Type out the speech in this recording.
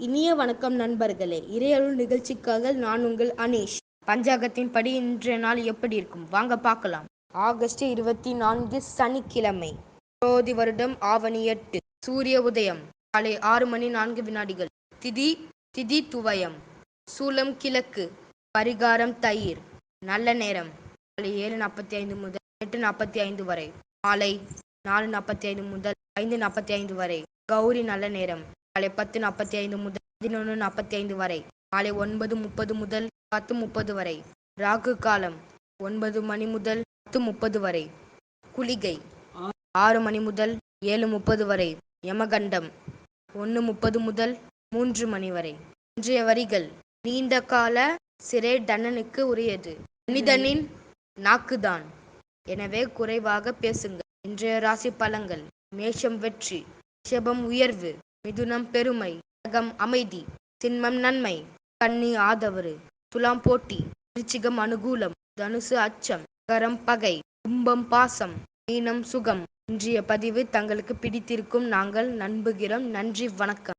இனிய வணக்கம் நண்பர்களே. இறையருள் நிகழ்ச்சிக்காக நான் உங்கள் அனீஷ். பஞ்சாங்கத்தின் படி இன்றைய நாள் எப்படி இருக்கும்? வாங்க பார்க்கலாம். ஆகஸ்ட் இருபத்தி நான்கு சனிக்கிழமை. ஜோதி வருடம் ஆவணி எட்டு சூரிய உதயம். காலை ஆறு மணி நான்கு வினாடிகள். திதி திதி துவயம். சூலம் கிழக்கு. பரிகாரம் தயிர். நல்ல நேரம். காலை ஏழு நாற்பத்தி ஐந்து முதல் எட்டு நாற்பத்தி ஐந்து வரை. மாலை நாலு நாற்பத்தி ஐந்து முதல் ஐந்து நாற்பத்தி ஐந்து வரை. கௌரி நல்ல நேரம். காலை பத்து நாற்பத்தி ஐந்து முதல் பதினொன்று நாற்பத்தி ஐந்து வரை. காலை ஒன்பது முப்பது முதல் பத்து முப்பது வரை. ராகு காலம் ஒன்பது மணி முதல் பத்து முப்பது வரை. குளிகை ஆறு மணி முதல் ஏழு முப்பது வரை. யமகண்டம் ஒன்று முப்பது முதல் மூன்று மணி வரை. இன்றைய வரிகள் நீண்ட கால சிறை தண்டனுக்கு உரியது. மனிதனின் நாக்குதான். எனவே குறைவாக பேசுங்கள். இன்றைய ராசி பலங்கள் மேஷம் வெற்றி ரிஷபம் உயர்வு மிதுனம் பெருமை கடகம் அமைதி சின்மம் நன்மை கன்னி ஆதவரு துலாம் போட்டி விருச்சிகம் அனுகூலம் தனுசு அச்சம் கரம் பகை கும்பம் பாசம் மீனம் சுகம் இன்றைய பதிவு தங்களுக்கு பிடித்திருக்கும் நாங்கள் நம்புகிறோம் நன்றி வணக்கம்.